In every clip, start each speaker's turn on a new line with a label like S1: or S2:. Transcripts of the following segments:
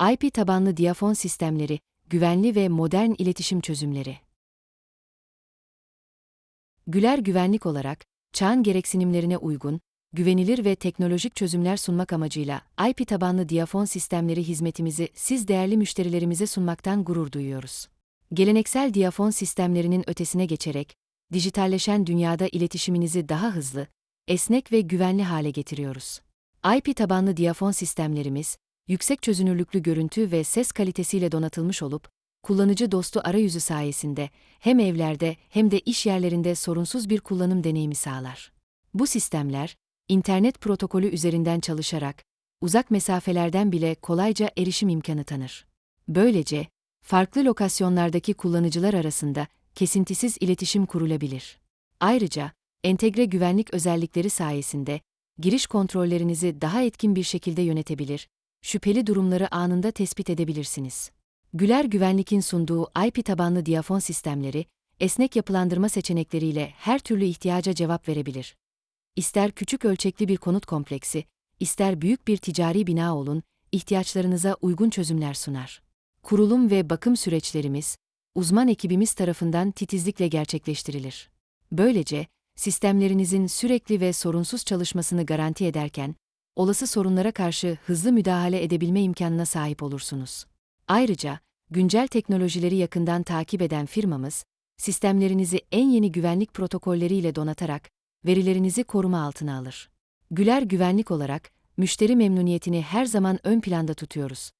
S1: IP tabanlı diyafon sistemleri, güvenli ve modern iletişim çözümleri. Güler güvenlik olarak, çağın gereksinimlerine uygun, güvenilir ve teknolojik çözümler sunmak amacıyla IP tabanlı diyafon sistemleri hizmetimizi siz değerli müşterilerimize sunmaktan gurur duyuyoruz. Geleneksel diyafon sistemlerinin ötesine geçerek, dijitalleşen dünyada iletişiminizi daha hızlı, esnek ve güvenli hale getiriyoruz. IP tabanlı diyafon sistemlerimiz, yüksek çözünürlüklü görüntü ve ses kalitesiyle donatılmış olup, kullanıcı dostu arayüzü sayesinde hem evlerde hem de iş yerlerinde sorunsuz bir kullanım deneyimi sağlar. Bu sistemler, internet protokolü üzerinden çalışarak, uzak mesafelerden bile kolayca erişim imkanı tanır. Böylece, farklı lokasyonlardaki kullanıcılar arasında kesintisiz iletişim kurulabilir. Ayrıca, entegre güvenlik özellikleri sayesinde giriş kontrollerinizi daha etkin bir şekilde yönetebilir, şüpheli durumları anında tespit edebilirsiniz. Güler Güvenlik'in sunduğu IP tabanlı diyafon sistemleri, esnek yapılandırma seçenekleriyle her türlü ihtiyaca cevap verebilir. İster küçük ölçekli bir konut kompleksi, ister büyük bir ticari bina olun, ihtiyaçlarınıza uygun çözümler sunar. Kurulum ve bakım süreçlerimiz, uzman ekibimiz tarafından titizlikle gerçekleştirilir. Böylece, sistemlerinizin sürekli ve sorunsuz çalışmasını garanti ederken, olası sorunlara karşı hızlı müdahale edebilme imkanına sahip olursunuz. Ayrıca, güncel teknolojileri yakından takip eden firmamız, sistemlerinizi en yeni güvenlik protokolleriyle donatarak, verilerinizi koruma altına alır. Güler güvenlik olarak, müşteri memnuniyetini her zaman ön planda tutuyoruz.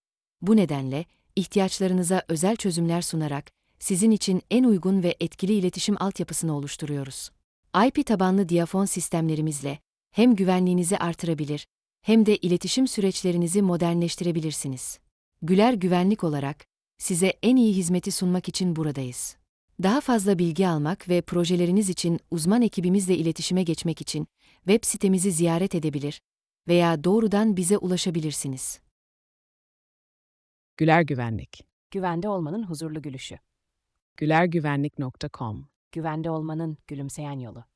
S1: Bu nedenle, ihtiyaçlarınıza özel çözümler sunarak, sizin için en uygun ve etkili iletişim altyapısını oluşturuyoruz. IP tabanlı diyafon sistemlerimizle, hem güvenliğinizi artırabilir, hem de iletişim süreçlerinizi modernleştirebilirsiniz. Güler güvenlik olarak, size en iyi hizmeti sunmak için buradayız. Daha fazla bilgi almak ve projeleriniz için uzman ekibimizle iletişime geçmek için web sitemizi ziyaret edebilir veya doğrudan bize ulaşabilirsiniz.
S2: Güler Güvenlik.
S3: Güvende olmanın huzurlu gülüşü.
S2: gülergüvenlik.com
S3: Güvende olmanın gülümseyen yolu.